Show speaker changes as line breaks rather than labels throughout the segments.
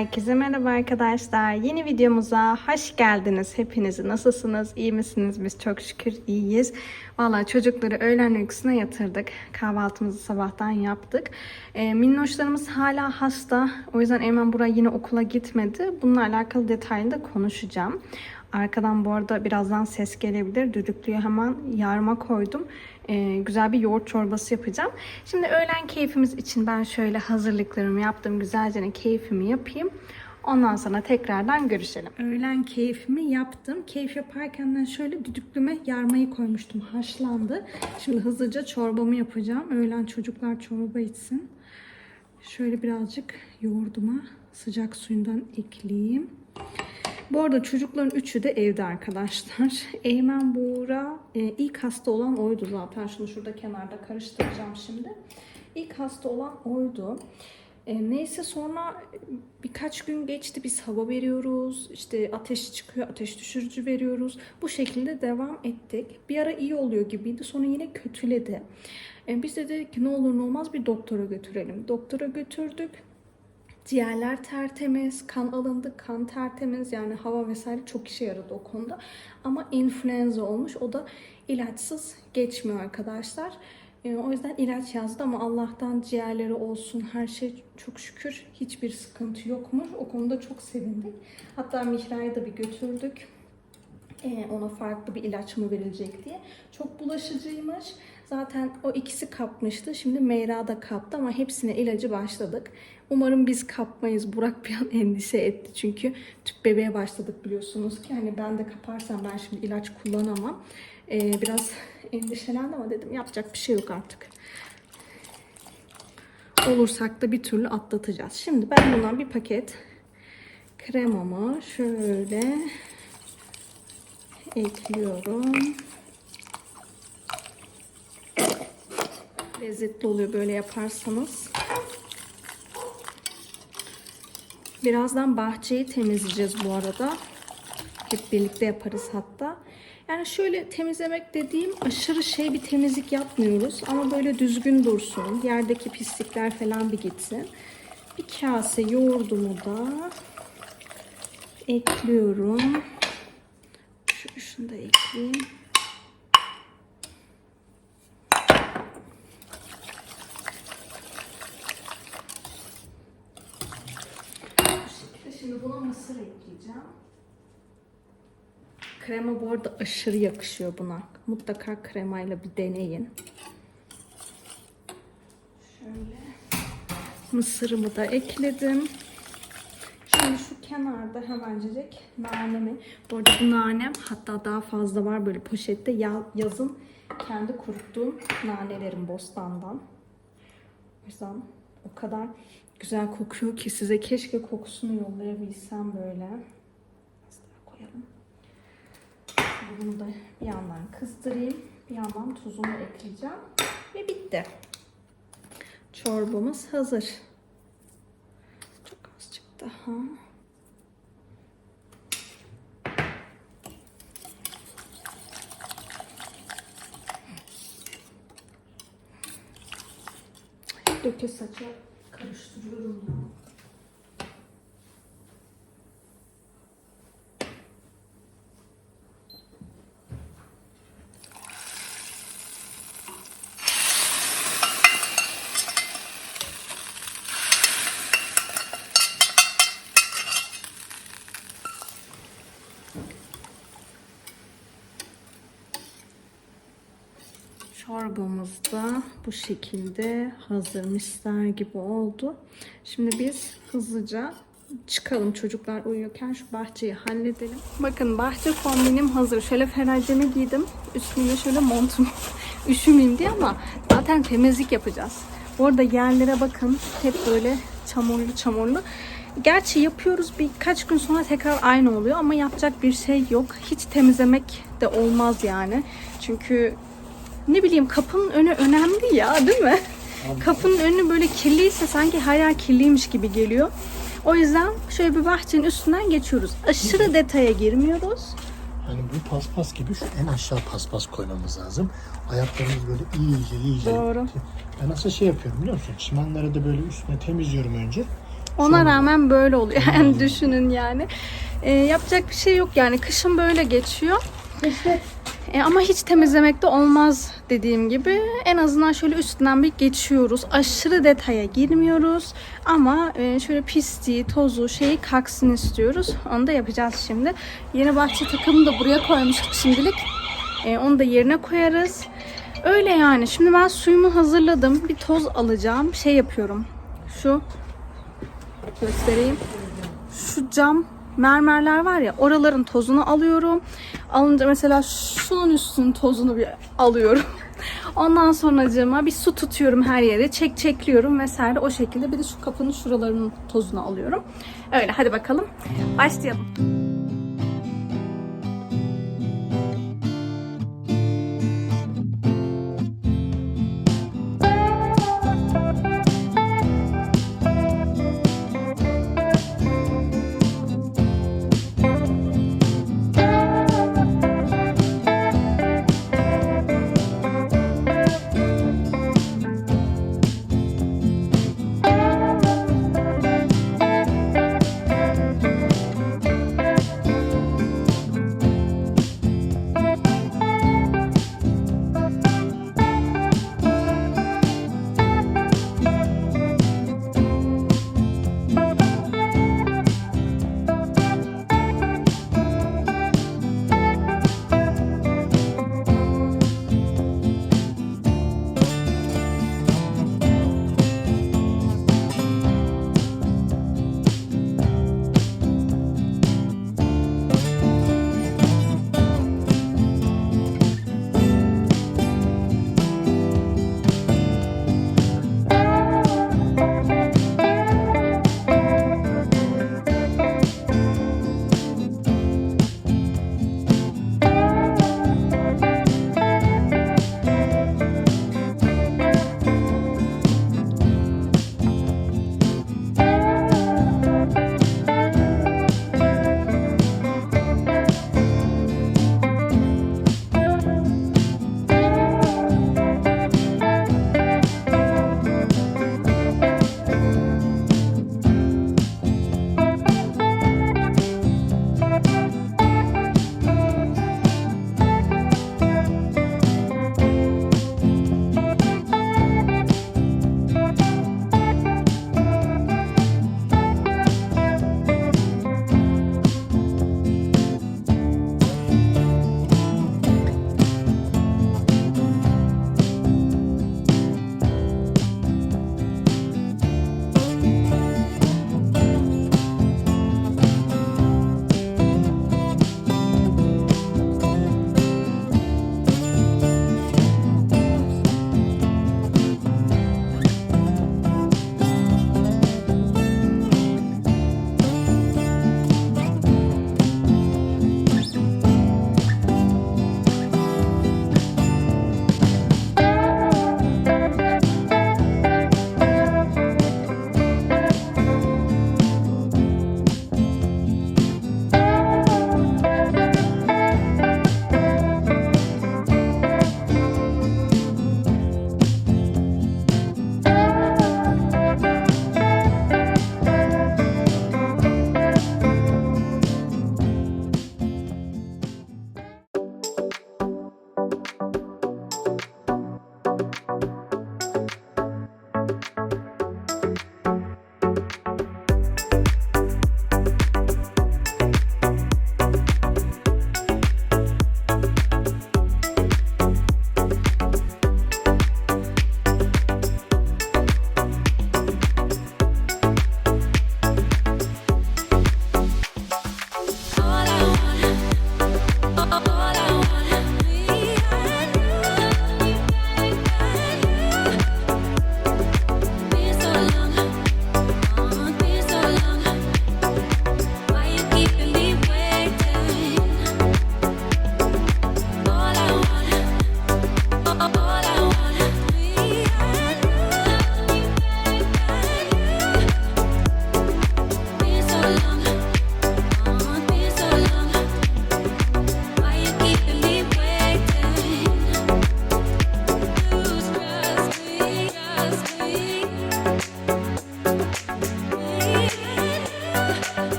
Herkese merhaba arkadaşlar. Yeni videomuza hoş geldiniz. Hepiniz nasılsınız? İyi misiniz? Biz çok şükür iyiyiz. Valla çocukları öğlen uykusuna yatırdık. Kahvaltımızı sabahtan yaptık. Ee, minnoşlarımız hala hasta. O yüzden Eymen buraya yine okula gitmedi. Bununla alakalı detaylı da konuşacağım. Arkadan bu arada birazdan ses gelebilir. Düdüklüye hemen yarma koydum. Ee, güzel bir yoğurt çorbası yapacağım. Şimdi öğlen keyfimiz için ben şöyle hazırlıklarımı yaptım. Güzelce keyfimi yapayım. Ondan sonra tekrardan görüşelim. Öğlen keyfimi yaptım. Keyif yaparken de şöyle düdüklüme yarmayı koymuştum. Haşlandı. Şimdi hızlıca çorbamı yapacağım. Öğlen çocuklar çorba içsin. Şöyle birazcık yoğurduma sıcak suyundan ekleyeyim. Bu arada çocukların üçü de evde arkadaşlar. Eymen Buğra e, ilk hasta olan oydu zaten. Şunu şurada kenarda karıştıracağım şimdi. İlk hasta olan oydu. E, neyse sonra birkaç gün geçti biz hava veriyoruz. İşte ateş çıkıyor, ateş düşürücü veriyoruz. Bu şekilde devam ettik. Bir ara iyi oluyor gibiydi. Sonra yine kötüledi. E, biz de dedik ki ne olur ne olmaz bir doktora götürelim. Doktora götürdük. Ciğerler tertemiz, kan alındı, kan tertemiz yani hava vesaire çok işe yaradı o konuda. Ama influenza olmuş o da ilaçsız geçmiyor arkadaşlar. Ee, o yüzden ilaç yazdı ama Allah'tan ciğerleri olsun her şey çok şükür hiçbir sıkıntı yokmuş. O konuda çok sevindik. Hatta Mihra'yı da bir götürdük. Ee, ona farklı bir ilaç mı verilecek diye. Çok bulaşıcıymış. Zaten o ikisi kapmıştı. Şimdi Meyra da kaptı ama hepsine ilacı başladık. Umarım biz kapmayız. Burak bir an endişe etti. Çünkü tüp bebeğe başladık biliyorsunuz ki. Hani ben de kaparsam ben şimdi ilaç kullanamam. Ee, biraz endişelendi ama dedim yapacak bir şey yok artık. Olursak da bir türlü atlatacağız. Şimdi ben bundan bir paket kremamı şöyle ekliyorum. Lezzetli oluyor böyle yaparsanız. Birazdan bahçeyi temizleyeceğiz bu arada. Hep birlikte yaparız hatta. Yani şöyle temizlemek dediğim aşırı şey bir temizlik yapmıyoruz. Ama böyle düzgün dursun. Yerdeki pislikler falan bir gitsin. Bir kase yoğurdumu da ekliyorum. Şu, şunu da ekleyeyim. Bu şekilde şimdi buna mısır ekleyeceğim. Krema bu arada aşırı yakışıyor buna. Mutlaka kremayla bir deneyin. Şöyle mısırımı da ekledim. Şimdi şu kenarda hemencecik nanemi. Bu arada bu nanem hatta daha fazla var böyle poşette. Ya, yazın kendi kuruttuğum nanelerim bostandan. O yüzden o kadar güzel kokuyor ki size keşke kokusunu yollayabilsem böyle. Biraz daha koyalım. Bunu da bir yandan kızdırayım. Bir yandan tuzunu ekleyeceğim. Ve bitti. Çorbamız hazır. Çok azıcık daha. Döke saça karıştırıyorum ya. Çorbamız da bu şekilde hazır misler gibi oldu. Şimdi biz hızlıca çıkalım çocuklar uyuyorken şu bahçeyi halledelim. Bakın bahçe kombinim hazır. Şöyle feracemi giydim. Üstümde şöyle montum üşümeyeyim diye ama zaten temizlik yapacağız. Bu arada yerlere bakın hep böyle çamurlu çamurlu. Gerçi yapıyoruz birkaç gün sonra tekrar aynı oluyor ama yapacak bir şey yok. Hiç temizlemek de olmaz yani. Çünkü ne bileyim kapının önü önemli ya değil mi? Kapının önü böyle kirliyse sanki her yer kirliymiş gibi geliyor. O yüzden şöyle bir bahçenin üstünden geçiyoruz. Aşırı detaya girmiyoruz.
Hani bu paspas gibi şu en aşağı paspas koymamız lazım. Ayaklarımız böyle iyice iyice.
Doğru.
Ben aslında şey yapıyorum biliyor musun? Çimenleri de böyle üstüne temizliyorum önce.
Ona
Sonra-
rağmen böyle oluyor. Yani düşünün yani. Ee, yapacak bir şey yok yani. Kışın böyle geçiyor.
İşte
E, ama hiç temizlemek de olmaz dediğim gibi. En azından şöyle üstünden bir geçiyoruz. Aşırı detaya girmiyoruz. Ama e, şöyle pisliği, tozu, şeyi kalksın istiyoruz. Onu da yapacağız şimdi. Yeni bahçe takımını da buraya koymuştuk şimdilik. E, onu da yerine koyarız. Öyle yani. Şimdi ben suyumu hazırladım. Bir toz alacağım. Şey yapıyorum. Şu göstereyim. Şu cam mermerler var ya oraların tozunu alıyorum. Alınca mesela şunun üstünün tozunu bir alıyorum. Ondan sonracığıma bir su tutuyorum her yere. Çek çekliyorum vesaire o şekilde. Bir de şu kapının şuralarının tozunu alıyorum. Öyle hadi bakalım. Başlayalım.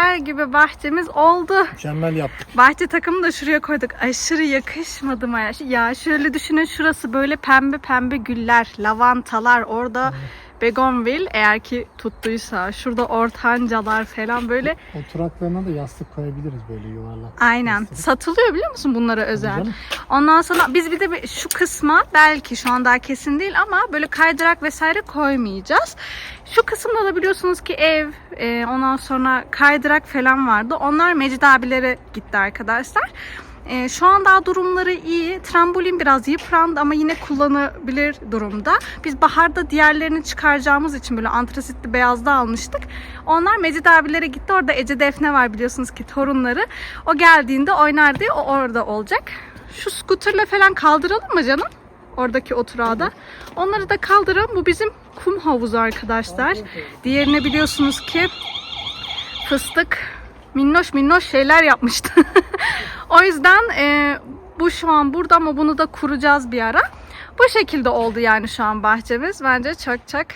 Hayal gibi bahçemiz oldu.
Mükemmel yaptık.
Bahçe takımını da şuraya koyduk. Aşırı yakışmadı mı ya? Ya şöyle düşünün şurası böyle pembe pembe güller, lavantalar, orada begonvil eğer ki tuttuysa, şurada ortancalar falan böyle.
Oturaklarına da yastık koyabiliriz böyle yuvarlak.
Aynen.
Yastık.
Satılıyor biliyor musun bunlara özel? Ondan sonra biz bir de şu kısma belki şu an daha kesin değil ama böyle kaydırak vesaire koymayacağız. Şu kısımda da biliyorsunuz ki ev, e, ondan sonra kaydırak falan vardı. Onlar Mecid abilere gitti arkadaşlar. E, şu an daha durumları iyi. Trambolin biraz yıprandı ama yine kullanabilir durumda. Biz baharda diğerlerini çıkaracağımız için böyle antrasitli beyazda almıştık. Onlar Mecid abilere gitti. Orada Ece Defne var biliyorsunuz ki torunları. O geldiğinde oynar diye o orada olacak. Şu skuterle falan kaldıralım mı canım? Oradaki oturağı da. Onları da kaldıralım. Bu bizim kum havuzu arkadaşlar. Diğerine biliyorsunuz ki fıstık minnoş minnoş şeyler yapmıştı. o yüzden e, bu şu an burada ama bunu da kuracağız bir ara. Bu şekilde oldu yani şu an bahçemiz. Bence çok çok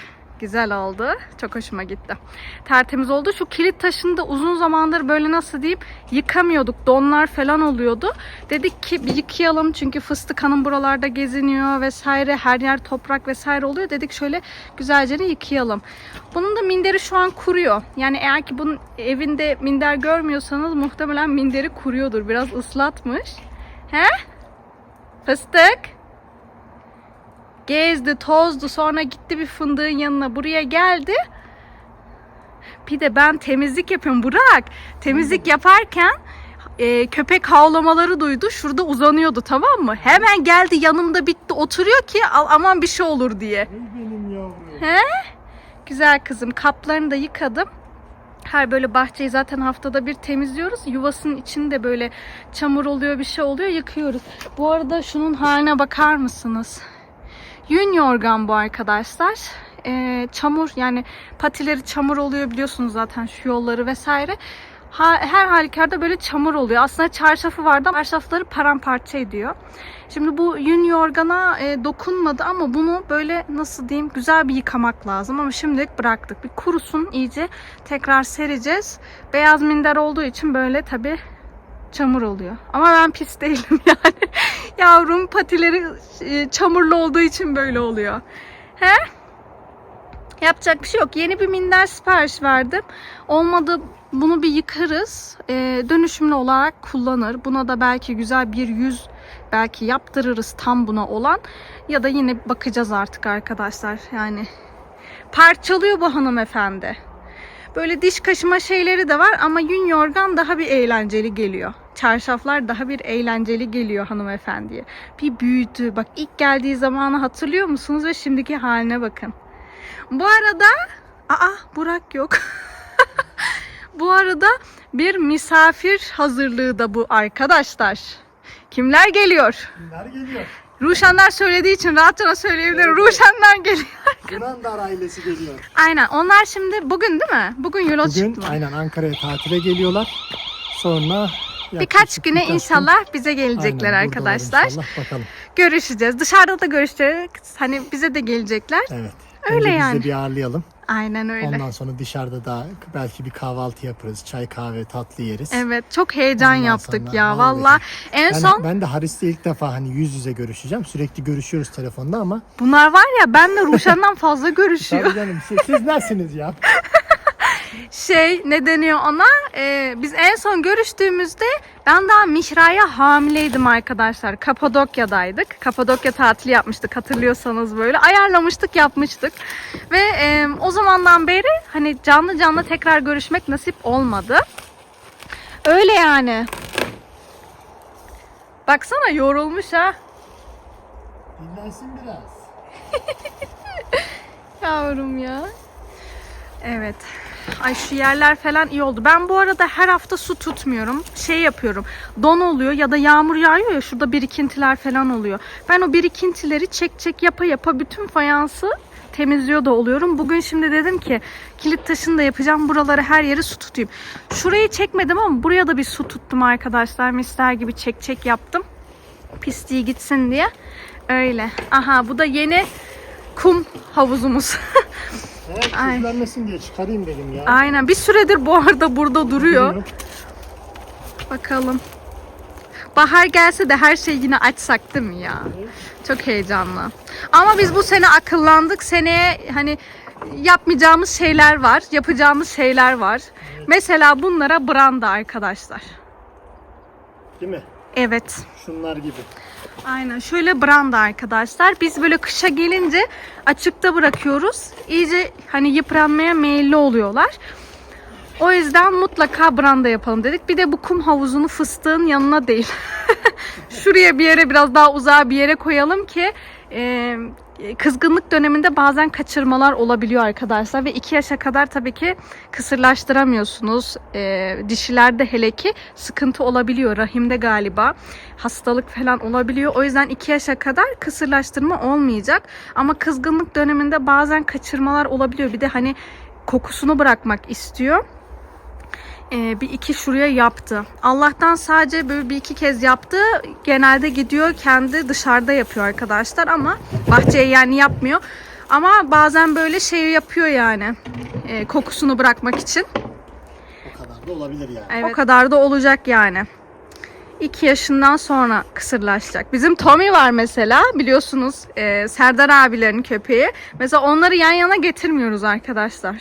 güzel oldu. Çok hoşuma gitti. Tertemiz oldu. Şu kilit taşını da uzun zamandır böyle nasıl diyeyim yıkamıyorduk. Donlar falan oluyordu. Dedik ki bir yıkayalım çünkü fıstık hanım buralarda geziniyor vesaire. Her yer toprak vesaire oluyor. Dedik şöyle güzelce de yıkayalım. Bunun da minderi şu an kuruyor. Yani eğer ki bunun evinde minder görmüyorsanız muhtemelen minderi kuruyordur. Biraz ıslatmış. He? Fıstık. Gezdi, tozdu, sonra gitti bir fındığın yanına buraya geldi. Bir de ben temizlik yapıyorum Burak. Temizlik yaparken e, köpek havlamaları duydu. Şurada uzanıyordu tamam mı? Hemen geldi yanımda bitti oturuyor ki al aman bir şey olur diye.
Benim yavrum.
He? Güzel kızım. Kaplarını da yıkadım. Her böyle bahçeyi zaten haftada bir temizliyoruz. Yuvasının içinde böyle çamur oluyor, bir şey oluyor, yıkıyoruz. Bu arada şunun haline bakar mısınız? Yün yorgan bu arkadaşlar. Ee, çamur yani patileri çamur oluyor biliyorsunuz zaten şu yolları vesaire. Ha- her halükarda böyle çamur oluyor. Aslında çarşafı vardı ama çarşafları paramparça ediyor. Şimdi bu yün yorgana e, dokunmadı ama bunu böyle nasıl diyeyim güzel bir yıkamak lazım. Ama şimdilik bıraktık. Bir kurusun iyice tekrar sereceğiz. Beyaz minder olduğu için böyle tabi çamur oluyor. Ama ben pis değilim yani. Yavrum patileri e, çamurlu olduğu için böyle oluyor. He? Yapacak bir şey yok. Yeni bir minder sipariş verdim. Olmadı bunu bir yıkarız. E, dönüşümlü olarak kullanır. Buna da belki güzel bir yüz belki yaptırırız tam buna olan. Ya da yine bakacağız artık arkadaşlar. Yani parçalıyor bu hanımefendi. Böyle diş kaşıma şeyleri de var ama yün yorgan daha bir eğlenceli geliyor. Çarşaflar daha bir eğlenceli geliyor hanımefendiye. Bir büyüdü. Bak ilk geldiği zamanı hatırlıyor musunuz ve şimdiki haline bakın. Bu arada aa Burak yok. bu arada bir misafir hazırlığı da bu arkadaşlar. Kimler geliyor?
Kimler geliyor?
Ruşenler söylediği için rahatça söyleyebilirim. Ruşenler geliyor.
Gınandar ailesi geliyor.
Aynen. Onlar şimdi bugün değil mi? Bugün yola
Bugün
çıktılar.
aynen Ankara'ya tatile geliyorlar. Sonra
Birkaç
yaklaşık
güne
birkaç gün-
inşallah bize gelecekler
Aynen,
arkadaşlar.
Bakalım.
Görüşeceğiz. Dışarıda da görüşeceğiz. Hani bize de gelecekler.
Evet.
Öyle
Önce
yani.
Biz de bir ağırlayalım.
Aynen öyle.
Ondan sonra dışarıda da belki bir kahvaltı yaparız. Çay kahve tatlı yeriz.
Evet çok heyecan
Ondan
yaptık ya
vallahi.
valla. En
Ben,
son
ben de Haris'le ilk defa hani yüz yüze görüşeceğim. Sürekli görüşüyoruz telefonda ama
bunlar var ya benle Ruşen'den fazla görüşüyor.
tabii canım siz, siz nesiniz ya?
Şey ne deniyor ona? Ee, biz en son görüştüğümüzde ben daha Mihra'ya hamileydim arkadaşlar. Kapadokya'daydık. Kapadokya tatili yapmıştık hatırlıyorsanız böyle. Ayarlamıştık yapmıştık. Ve e, o zamandan beri hani canlı canlı tekrar görüşmek nasip olmadı. Öyle yani. Baksana yorulmuş ha.
Dinlensin biraz.
Yavrum ya. Evet. Ay şu yerler falan iyi oldu. Ben bu arada her hafta su tutmuyorum. Şey yapıyorum. Don oluyor ya da yağmur yağıyor ya şurada birikintiler falan oluyor. Ben o birikintileri çek çek yapa yapa bütün fayansı temizliyor da oluyorum. Bugün şimdi dedim ki kilit taşını da yapacağım. Buraları her yeri su tutayım. Şurayı çekmedim ama buraya da bir su tuttum arkadaşlar. Misler gibi çek çek yaptım. Pisliği gitsin diye. Öyle. Aha bu da yeni kum havuzumuz.
He,
Ay.
kirlenmesin diye çıkarayım dedim ya.
Aynen. Bir süredir bu arada burada duruyor.
Duruyor.
Bakalım. Bahar gelse de her şeyi yine açsak değil mi ya? Çok heyecanlı. Ama biz bu sene akıllandık. Seneye hani yapmayacağımız şeyler var, yapacağımız şeyler var. Mesela bunlara branda arkadaşlar.
Değil mi?
Evet.
Şunlar gibi.
Aynen şöyle branda arkadaşlar. Biz böyle kışa gelince açıkta bırakıyoruz. İyice hani yıpranmaya meyilli oluyorlar. O yüzden mutlaka branda yapalım dedik. Bir de bu kum havuzunu fıstığın yanına değil. Şuraya bir yere biraz daha uzağa bir yere koyalım ki e, kızgınlık döneminde bazen kaçırmalar olabiliyor arkadaşlar. Ve 2 yaşa kadar tabii ki kısırlaştıramıyorsunuz. E, dişilerde hele ki sıkıntı olabiliyor. Rahimde galiba hastalık falan olabiliyor. O yüzden 2 yaşa kadar kısırlaştırma olmayacak. Ama kızgınlık döneminde bazen kaçırmalar olabiliyor. Bir de hani kokusunu bırakmak istiyor. Ee, bir iki şuraya yaptı. Allah'tan sadece böyle bir iki kez yaptı. Genelde gidiyor kendi dışarıda yapıyor arkadaşlar ama bahçeye yani yapmıyor. Ama bazen böyle şey yapıyor yani ee, kokusunu bırakmak için.
O kadar da olabilir yani.
Evet. O kadar da olacak yani. 2 yaşından sonra kısırlaşacak. Bizim Tommy var mesela biliyorsunuz e, Serdar abilerin köpeği. Mesela onları yan yana getirmiyoruz arkadaşlar.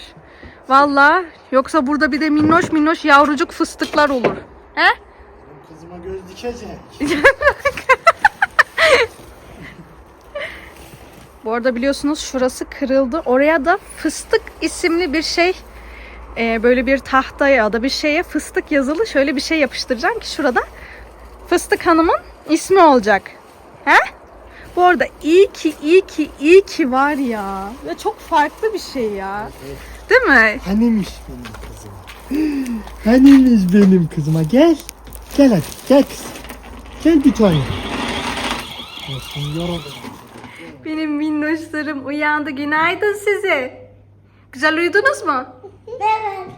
Valla yoksa burada bir de minnoş minnoş yavrucuk fıstıklar olur. He?
Benim kızıma göz dikecek.
Bu arada biliyorsunuz şurası kırıldı. Oraya da fıstık isimli bir şey e, böyle bir tahtaya ya da bir şeye fıstık yazılı şöyle bir şey yapıştıracağım ki şurada fıstık hanımın ismi olacak. He? Bu arada iyi ki iyi ki iyi ki var ya. Ve çok farklı bir şey ya. Değil mi?
Hanimiş benim kızıma. Hanimiş benim kızıma. Gel. Gel hadi. Gel kız. Gel bir tane.
Benim minnoşlarım uyandı. Günaydın size. Güzel uyudunuz mu?
Evet.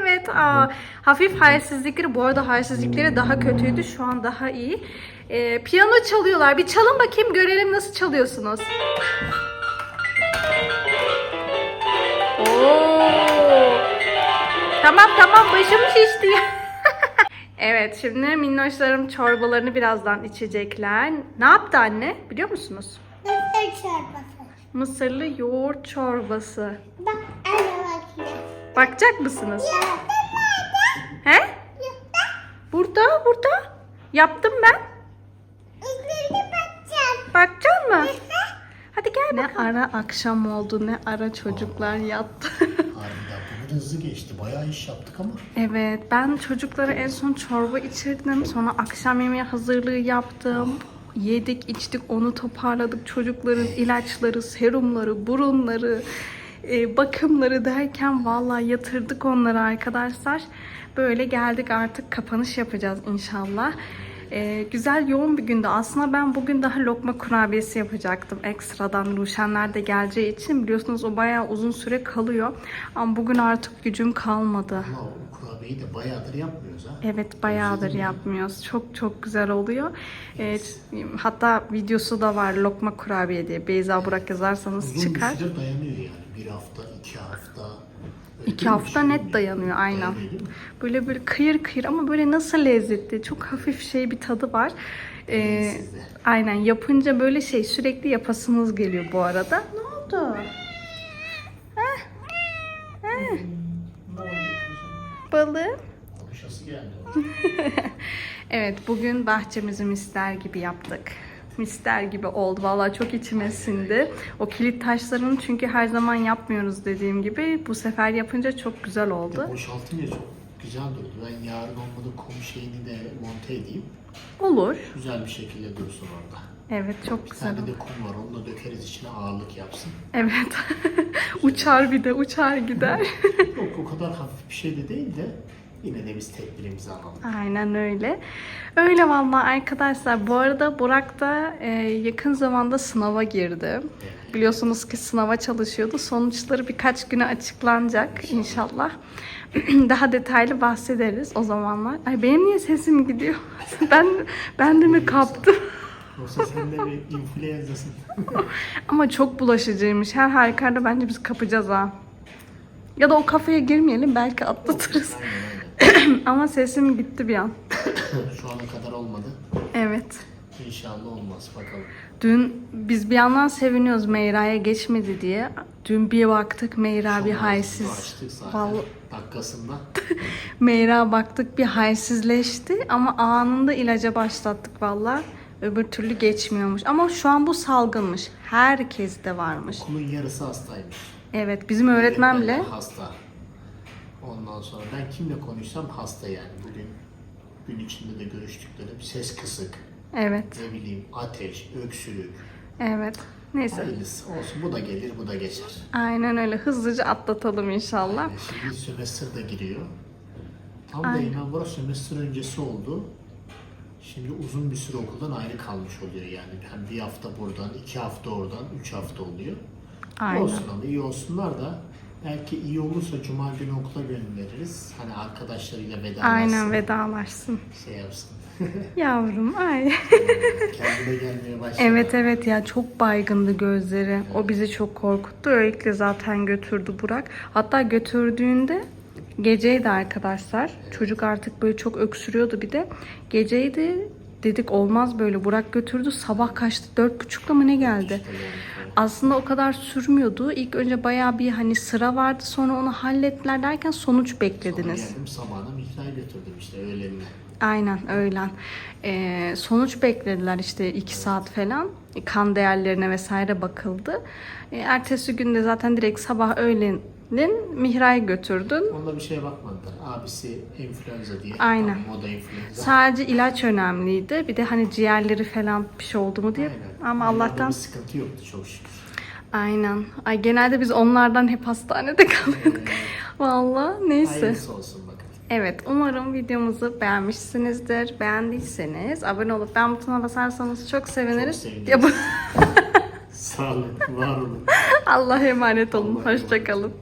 Evet. Aa, hafif halsizlikleri. Bu arada halsizlikleri daha kötüydü. Şu an daha iyi. Ee, piyano çalıyorlar. Bir çalın bakayım görelim nasıl çalıyorsunuz. Oo. Tamam tamam başım şişti. evet şimdi minnoşlarım çorbalarını birazdan içecekler. Ne yaptı anne biliyor musunuz?
Nasıl çorbası?
Mısırlı yoğurt çorbası.
Bak anne bakayım.
Bakacak mısınız?
Yaptın
He? Burada, burada. Yaptım ben.
İzlerini bakacağım.
Bakacak mı? Hadi gel Ne ara akşam oldu, ne ara çocuklar yattı.
Harbiden bugün hızlı geçti. Bayağı iş yaptık ama.
evet, ben çocuklara en son çorba içirdim. Sonra akşam yemeği hazırlığı yaptım. Yedik, içtik, onu toparladık. Çocukların ilaçları, serumları, burunları, e, bakımları derken vallahi yatırdık onları arkadaşlar. Böyle geldik artık kapanış yapacağız inşallah. E, güzel yoğun bir gündü. Aslında ben bugün daha lokma kurabiyesi yapacaktım ekstradan. Ruşenler de geleceği için biliyorsunuz o bayağı uzun süre kalıyor. Ama bugün artık gücüm kalmadı.
Ama o kurabiyeyi de bayağıdır yapmıyoruz ha.
Evet bayağıdır yapmıyoruz. Çok çok güzel oluyor. Ee, hatta videosu da var lokma kurabiye diye. Beyza Burak yazarsanız
Uzun
çıkar.
bir süre dayanıyor yani. Bir hafta, iki hafta.
İki hafta net dayanıyor aynen. Böyle böyle kıyır kıyır ama böyle nasıl lezzetli. Çok hafif şey bir tadı var. Ee, aynen yapınca böyle şey sürekli yapasınız geliyor bu arada. Ne oldu? Heh. Heh. Balığım. Evet bugün bahçemizi mister gibi yaptık. Mister gibi oldu. Vallahi çok içime sindi. O kilit taşlarını çünkü her zaman yapmıyoruz dediğim gibi. Bu sefer yapınca çok güzel oldu.
Boşaltınca çok güzel durdu. Ben yarın olmadı kum şeyini de monte edeyim.
Olur.
Güzel bir şekilde dursun orada.
Evet çok
Bir
güzel
tane
oldu.
de kum var. Onu da dökeriz içine ağırlık yapsın.
Evet. uçar bir de uçar gider.
Yok o kadar hafif bir şey de değil de yine de biz tedbirimizi alalım.
Aynen öyle. Öyle vallahi arkadaşlar. Bu arada Burak da e, yakın zamanda sınava girdi. Biliyorsunuz ki sınava çalışıyordu. Sonuçları birkaç güne açıklanacak inşallah. Daha detaylı bahsederiz o zamanlar. Ay benim niye sesim gidiyor? ben ben de mi kaptım?
Yoksa sen de bir influencer'sın.
Ama çok bulaşıcıymış. Her halükarda bence biz kapacağız ha. Ya da o kafeye girmeyelim belki atlatırız. Ama sesim gitti bir an.
Şu ana kadar olmadı.
Evet.
İnşallah olmaz bakalım.
Dün biz bir yandan seviniyoruz Meyra'ya geçmedi diye. Dün bir baktık Meyra bir
Son ağzını
haysiz.
Açtık zaten
Vallahi
dakikasında.
Meyra baktık bir halsizleşti ama anında ilaca başlattık valla. Öbür türlü geçmiyormuş. Ama şu an bu salgınmış. Herkes de varmış.
Okulun yarısı hastaymış.
Evet bizim öğretmen bile.
Hasta. Ondan sonra ben kimle konuşsam hasta yani. Bugün gün içinde de görüştüklerim ses kısık,
Evet.
ne bileyim ateş, öksürük.
Evet. Neyse.
Hayırlısı olsun bu da gelir bu da geçer.
Aynen öyle. Hızlıca atlatalım inşallah.
Yani şimdi sömestr de giriyor. Tam da
Aynen.
inan burası sömestr öncesi oldu. Şimdi uzun bir süre okuldan ayrı kalmış oluyor yani. Hem bir hafta buradan, iki hafta oradan, üç hafta oluyor.
Aynen.
Olsun ama iyi olsunlar da belki iyi olursa cuma günü okula göndeririz. Hani arkadaşlarıyla vedalaşsın.
Aynen vedalaşsın.
Şey yapsın.
Yavrum ay.
Kendine gelmeye başladı.
Evet evet ya çok baygındı gözleri. O bizi çok korkuttu. Öyle zaten götürdü Burak. Hatta götürdüğünde geceydi arkadaşlar. Çocuk artık böyle çok öksürüyordu bir de. Geceydi dedik olmaz böyle. Burak götürdü sabah kaçtı dört buçukta mı ne geldi? Aslında o kadar sürmüyordu. İlk önce bayağı bir hani sıra vardı sonra onu hallettiler derken sonuç
Sonra
beklediniz.
geldim sabahına Mihra'yı götürdüm işte öğlenine.
Aynen öğlen. Ee, sonuç beklediler işte iki saat falan. Kan değerlerine vesaire bakıldı. Ee, ertesi günde zaten direkt sabah öğlenin Mihra'yı götürdün.
Onda bir şeye bakmadılar. Abisi influenza diye.
Aynen.
Tamam, o da influenza.
Sadece ilaç önemliydi. Bir de hani ciğerleri falan bir şey oldu mu diye.
Aynen.
Ama Allah'tan
bir sıkıntı yoktu çok şükür.
aynen. Ay genelde biz onlardan hep hastanede kalıyorduk. Vallahi neyse.
Hayırlısı olsun bakalım.
Evet, umarım videomuzu beğenmişsinizdir. Beğendiyseniz abone olup beğen butonuna basarsanız çok seviniriz.
Çok seviniriz. Sağ olun, var olun.
Allah'a emanet olun. Hoşçakalın.